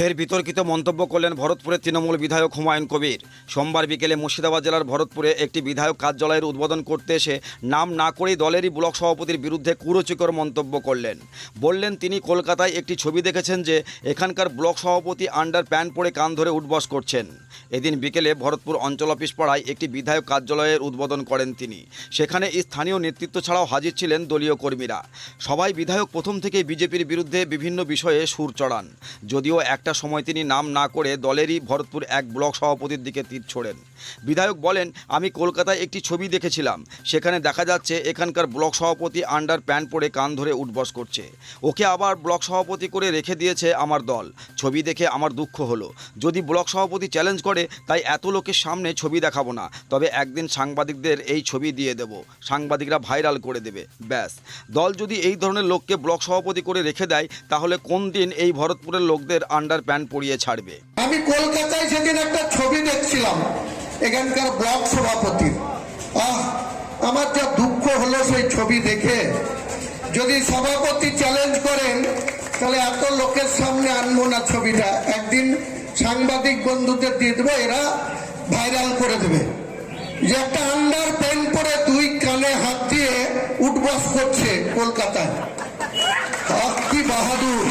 ফের বিতর্কিত মন্তব্য করলেন ভরতপুরের তৃণমূল বিধায়ক হুমায়ুন কবির। সোমবার বিকেলে মুর্শিদাবাদ জেলার ভরতপুরে একটি বিধায়ক কার্যালয়ের উদ্বোধন করতে এসে নাম না করেই দলেরই ব্লক সভাপতির বিরুদ্ধে কুরুচিকর মন্তব্য করলেন। বললেন, তিনি কলকাতায় একটি ছবি দেখেছেন যে এখানকার ব্লক সভাপতি আন্ডার প্যান্ট পরে কান ধরে উঠবস করছেন। এদিন বিকেলে ভরতপুর অঞ্চল অফিস পাড়ায় একটি বিধায়ক কার্যালয়ের উদ্বোধন করেন তিনি। সেখানে স্থানীয় নেতৃত্ব ছাড়াও হাজির ছিলেন দলীয় কর্মীরা। সবাই বিধায়ক প্রথম থেকেই বিজেপির বিরুদ্ধে বিভিন্ন বিষয়ে সুর চড়ান। যদিও একটা সময় তিনি নাম না করে দলেরই ভরতপুর এক ব্লক সভাপতির দিকে তীর ছোড়েন। বিধায়ক বলেন, আমি কলকাতায় একটি ছবি দেখেছিলাম। সেখানে দেখা যাচ্ছে এখানকার ব্লক সভাপতি আন্ডার প্যান্ট পরে কান ধরে উঠবস করছে। ওকে আবার ব্লক সভাপতি করে রেখে দিয়েছে আমার দল। ছবি দেখে আমার দুঃখ হলো। যদি ব্লক সভাপতি চ্যালেঞ্জ করে, তাই এত লোকের সামনে ছবি দেখাবো না। তবে একদিন সাংবাদিকদের এই ছবি দিয়ে দেব। সাংবাদিকরা ভাইরাল করে দেবে। ব্যাস। দল যদি এই ধরনের লোককে ব্লক সভাপতি করে রেখে দেয়, তাহলে কোন দিন এই ভরতপুরের লোকদের আন্ডার প্যান্ট পরিয়ে ছাড়বে? আমি কলকাতায় সেদিন একটা ছবি দেখছিলাম। এখানকার ব্লক সভাপতির আহ, আমার যা দুঃখ হলো সেই ছবি দেখে। যদি সভাপতি চ্যালেঞ্জ করেন, তাহলে এত লোকের সামনে আনব না ছবিটা। একদিন সাংবাদিক বন্ধুদের দিয়ে দেবো, এরা ভাইরাল করে দেবে। যে একটা আন্ডার প্যান্ট পরে দুই কানে হাত দিয়ে উঠবাস করছে কলকাতায়। কি বাহাদুর।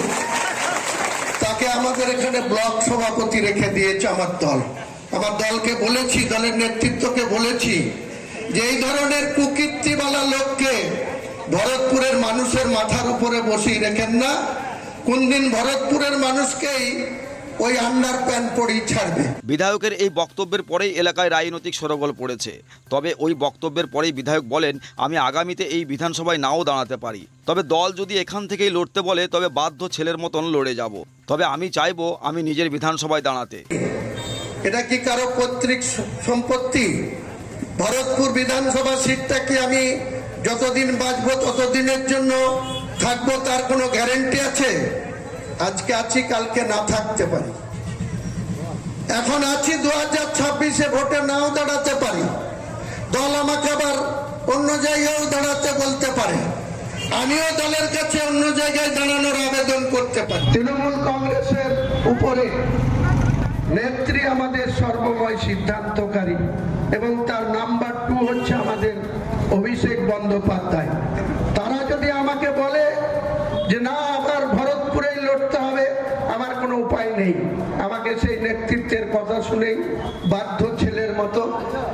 তাকে আমাদের এখানে ব্লক সভাপতি রেখে দিয়েছে আমার দল। আমার দলকে বলেছি, দলের নেতৃত্বকে বলেছি যে এই ধরনের কুকীর্তিওয়ালা লোককে ভরতপুরের মানুষের মাথার উপরে বসিয়ে রেখেন না। কোন দিন ভরতপুরের মানুষকেই ওই আন্ডার প্যান্ট পরেই ছাড়বে। বিধায়কের এই বক্তব্যের পরেই এলাকায় রাজনৈতিক সরগোল পড়েছে। তবে ওই বক্তব্যের পরেই বিধায়ক বলেন, আমি আগামীতে এই বিধানসভায় নাও দাঁড়াতে পারি। তবে দল যদি এখান থেকেই লড়তে বলে, তবে বাধ্য ছেলের মতন লড়ে যাব। তবে আমি চাইব, আমি নিজের বিধানসভায় দাঁড়াতে। এটা কি কারও স- সম্পত্তি? ভরতপুর বিধানসভা সিটটা কি আমি যতদিন বাঁচবো ততদিনের জন্য থাকব তার কোনো গ্যারেন্টি আছে? আজকে আছি, কালকে না থাকতে পারি। এখন আছি দু হাজার ছাব্বিশে ভোটে নাও দাঁড়াতে পারি। দল আমাকে আবার অন্য জায়গায়ও দাঁড়াতে বলতে পারে। আমিও দলের কাছে অন্য জায়গায় দাঁড়ানোর আবেদন করতে পারি। তৃণমূল কংগ্রেসের উপরে নেত্রী আমাদের সর্বময় সিদ্ধান্তকারী এবং তার নাম্বার টু হচ্ছে আমাদের অভিষেক বন্দ্যোপাধ্যায়। তারা যদি আমাকে বলে যে না আবার ভরতপুরেই লড়তে হবে, আমার কোনো উপায় নেই। আমাকে সেই নেতৃত্বের কথা শুনেই বাধ্য ছেলের মতো,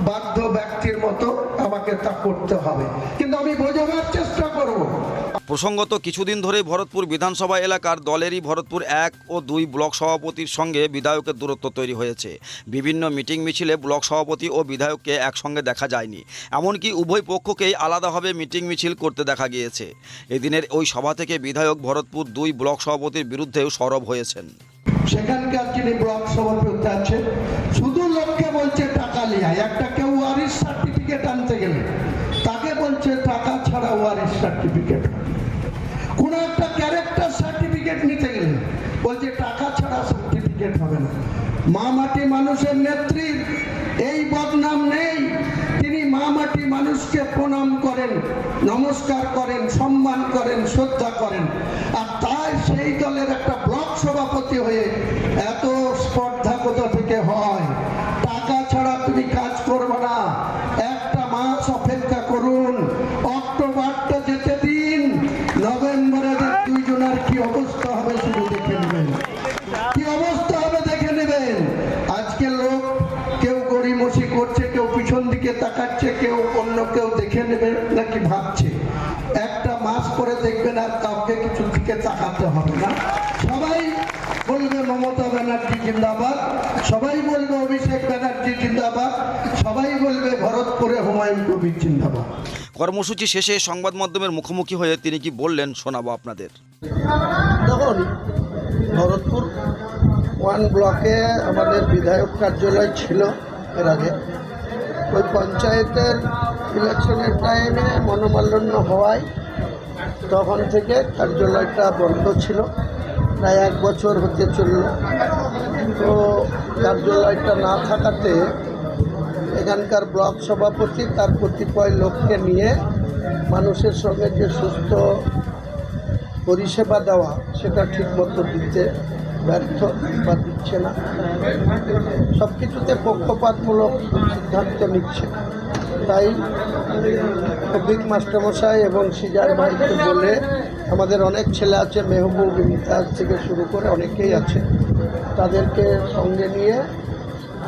বাধ্য ব্যক্তির মতো আমাকে তা করতে হবে। কিন্তু আমি বোঝাবার চেষ্টা প্রসঙ্গত, কিছুদিন ধরেই ভরতপুর বিধানসভা এলাকার দলেরই ভরতপুর এক ও দুই ব্লক সভাপতির সঙ্গে বিধায়কের দূরত্ব তৈরি হয়েছে। বিভিন্ন মিটিং মিছিলে ব্লক সভাপতি ও বিধায়ককে একসঙ্গে দেখা যায়নি। এমনকি উভয় পক্ষকেই আলাদাভাবে মিটিং মিছিল করতে দেখা গিয়েছে। এদিনের ওই সভা থেকে বিধায়ক ভরতপুর দুই ব্লক সভাপতির বিরুদ্ধেও সরব হয়েছেন। সেখানকার যিনি ব্লক সভাপতি আছে শুধু লোককে বলছে টাকা একটা কেউ ওয়ারিস সার্টিফিকেট আনতে গেলে, তাকে বলছে টাকা ছাড়া ওয়ারিস সার্টিফিকেট কোন একটা ক্যারেক্টার সার্টিফিকেট নিতে গেলে বলছে টাকা ছাড়া সার্টিফিকেট হবে না মা মাটি মানুষের নেত্রীর এই বদনাম নেই তিনি মা মাটি মানুষকে প্রণাম করেন, নমস্কার করেন, সম্মান করেন, শ্রদ্ধা করেন। আর তাই সেই দলের একটা ব্লক সভাপতি হয়ে এত স্পর্ধা কোথা থেকে হয়। টাকা ছাড়া তুমি কাজ নেবে নাকি ভাবছে? একটা মাস পরে দেখবেন আর কাউকে কিছু দিকে তাকাতে হবে না। সবাই বলবে মমতা ব্যানার্জি জিন্দাবাদ সবাই বলবে অভিষেক ব্যানার্জি জিন্দাবাদ সবাই বলবে ভরতপুরে হুমায়ুন কবির জিন্দাবাদ। কর্মসূচি শেষে সংবাদ মাধ্যমের মুখোমুখি হয়ে তিনি কি বললেন শোনাবো আপনাদের। দেখুন ভরতপুর ওয়ান ব্লকে আমাদের বিধায়ক কার্যালয় ছিল এর আগে। ওই পঞ্চায়েতের ইলেকশনের টাইমে মনোমাল্যন্য হওয়ায় তখন থেকে কার্যালয়টা বন্ধ ছিল। প্রায় এক বছর হতে চলল। তো কার্যালয়টা না থাকাতে এখানকার ব্লক সভাপতি তার কতিপয় লোককে নিয়ে মানুষের সঙ্গে যে সুস্থ পরিষেবা দেওয়া, সেটা ঠিকমতো দিতে ব্যর্থ বা দিচ্ছে না। সব কিছুতে পক্ষপাতমূলক সিদ্ধান্ত নিচ্ছে। তাই কবির মাস্টারমশাই এবং সিজার ভাইকে বলে আমাদের অনেক ছেলে আছে, মেহবুব ইমতাজ থেকে শুরু করে অনেকেই আছে। তাদেরকে সঙ্গে নিয়ে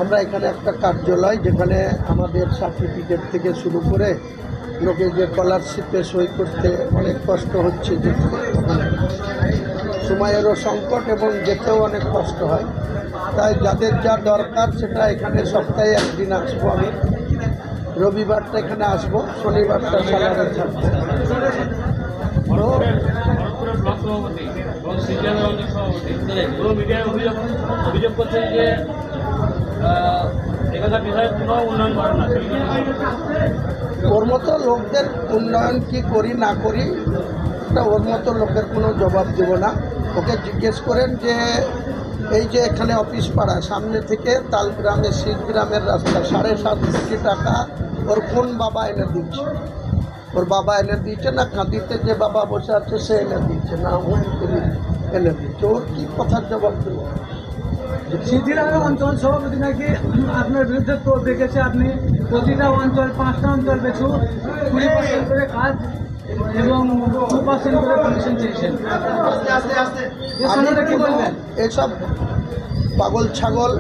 আমরা এখানে একটা কার্যালয় যেখানে আমাদের সার্টিফিকেট থেকে শুরু করে লোকে যে স্কলারশিপে সই করতে অনেক কষ্ট হচ্ছে। যে সময়েরও সংকট এবং যেতেও অনেক কষ্ট হয়। তাই যাদের যা দরকার সেটা এখানে সপ্তাহে একদিন আসব আমি। রবিবারটা এখানে আসব, শনিবারটা সালারে থাকব। ওর মতো লোকদের উন্নয়ন কি করি, না করি ওর মতো লোকের কোনো জবাব দেব না। জিজ্ঞেস করেন যে, এই যে এখানে অফিস পাড়া, সামনে থেকে তালগ্রামে গ্রামের রাস্তা, সাড়ে সাত কোটি টাকা ওর কোন বাবা এনে দিচ্ছে? ওর বাবা এনে দিচ্ছে না কাঁদিতে যে বাবা বসে আছে, সে এনে দিচ্ছে না করে এনে দিচ্ছে ওর কি কথার জবাব দেবো? সিদ্ধিরামের অঞ্চল সভাপতি নাকি? আপনার বিরুদ্ধে তো দেখেছে আপনি। প্রতিটা অঞ্চল, পাঁচটা অঞ্চল পেছু কুড়ি পার্সেন্ট করে কাজ এবং টু পার্সেন্ট করে কমিশন চেয়েছেন। এর সম্বন্ধে কি বলবেন? এসব পাগল ছাগল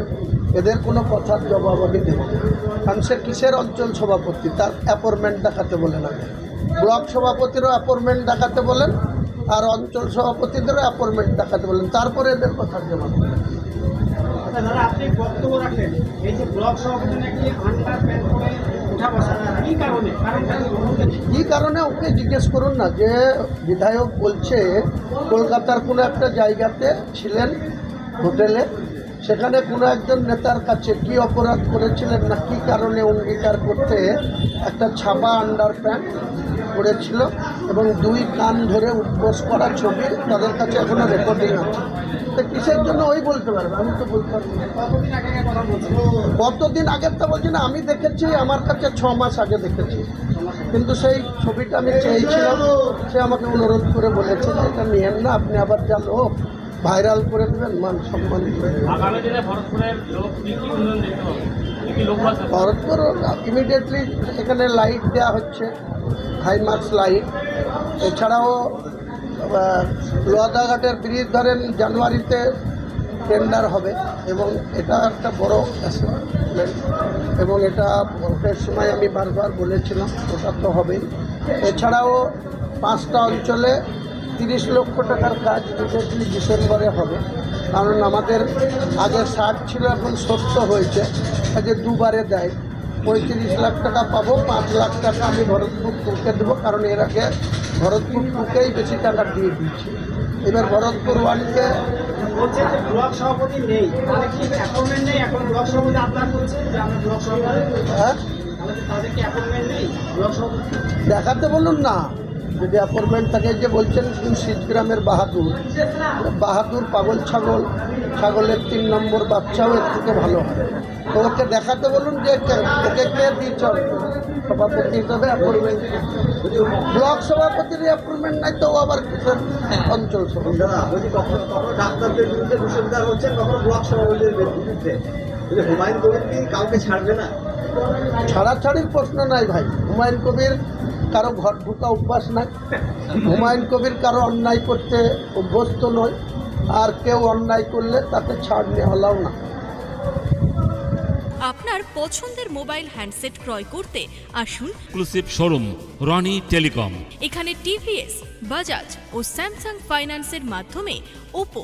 এদের কোনো কথার জবাব আমি দেব কারণ সে কিসের অঞ্চল সভাপতি? তার অ্যাপয়েন্টমেন্ট দেখাতে বলেন আগে। ব্লক সভাপতিরও অ্যাপয়েন্টমেন্ট দেখাতে বলেন আর অঞ্চল সভাপতিদেরও অ্যাপয়েন্টমেন্ট দেখাতে বলেন। তারপরে এদের কথার জবাব দেবেন। আচ্ছা, দাদা আপনি বক্তব্য রাখলেন এই যে ব্লক সভাপতি নাকি আন্ডার প্যান্ট করে উঠা বসা। কি কারণে ওকে জিজ্ঞেস করুন না যে বিধায়ক বলছে কলকাতার কোনো একটা জায়গাতে ছিলেন হোটেলে। সেখানে কোনো একজন নেতার কাছে কি অপরাধ করেছিলেন না কী কারণে অঙ্গীকার করতে একটা ছাপা আন্ডার প্যান্ট করেছিল এবং দুই কান ধরে উদ্বোস করা ছবি তাদের কাছে এখনও রেকর্ডিং আছে। তো কিসের জন্য ওই বলতে পারবে? আমি তো বলতে পারব কতদিন আগের তো বলছি না, আমি দেখেছি, আমার কাছে ছ মাস আগে দেখেছি। কিন্তু সেই ছবিটা আমি চেয়েছিলাম, সে আমাকে অনুরোধ করে বলেছে এটা নিয়েন না, আপনি আবার যা লোক ভাইরাল করে দেবেন মান সম্মান করে দেবেন। আগামী দিনে ভরতপুরের লোক কি কি উন্নয়ন দেখতে পাবে? কি কি লোক বাঁচবে ভরতপুর ইমিডিয়েটলি এখানে লাইট দেওয়া হচ্ছে হাই মার্কস লাইট এছাড়াও লোহাদাঘাটের ব্রিজ ধরেন জানুয়ারিতে টেন্ডার হবে এবং এটা একটা বড় অ্যাসেসমেন্ট এবং এটা ভোটের সময় আমি বারবার বলেছিলাম ওটা তো হবেই। এছাড়াও পাঁচটা অঞ্চলে তিরিশ লক্ষ টাকার কাজ ইমিডিয়েটলি ডিসেম্বরে হবে। কারণ আমাদের আগে ষাট ছিল এখন সত্তর হয়েছে। কাজে দুবারে দেয়। পঁয়ত্রিশ লাখ টাকা পাবো পাঁচ লাখ টাকা আমি ভরতপুর টুকে দেবো কারণ এর আগে ভরতপুর টুকেই বেশি টাকা দিয়ে দিয়েছি। এবার ভরতপুর ওয়ানকে যে যে হ্যাঁ? দেখাতে বলুন না। যদি অ্যাপয়েন্টমেন্ট থাকে যে বলছেন শীতগ্রামের বাহাদুর। বাহাদুর পাগল ছাগল ছাগলের তিন নম্বর বাচ্চাও এর থেকে ভালো হয়। তো ওকে দেখাতে বলুন যে কে- ওকে কে দিয়েছে সভাপতি হিসাবে অ্যাপয়েন্টমেন্ট ব্লক সভাপতির অ্যাপয়েন্টমেন্ট নাই তো আবার কিসের অঞ্চল সভাপতি? যদি কখনো কখনো ডাক্তারদের বিরুদ্ধে দূষণদার হচ্ছেন কখনো ব্লক সভাপতির বিরুদ্ধে। হুমায়ুন কবির কি কাউকে ছাড়বে না? ছাড়াছাড়ির প্রশ্ন নাই ভাই। হুমায়ুন কবির কারও ঘর ঢুকা অভ্যাস নাই। হুমায়ুন কবির কারও অন্যায় করতে অভ্যস্ত নয়। আর কেউ অন্যায় করলে তাকে ছাড় নেওয়া হলাও না। আপনার পছন্দের মোবাইল হ্যান্ডসেট ক্রয় করতে আসুন। এক্সক্লুসিভ শোরুম রনি টেলিকম এখানে টিভিএস বাজাজ ও স্যামসাং ফাইন্যান্সের মাধ্যমে Oppo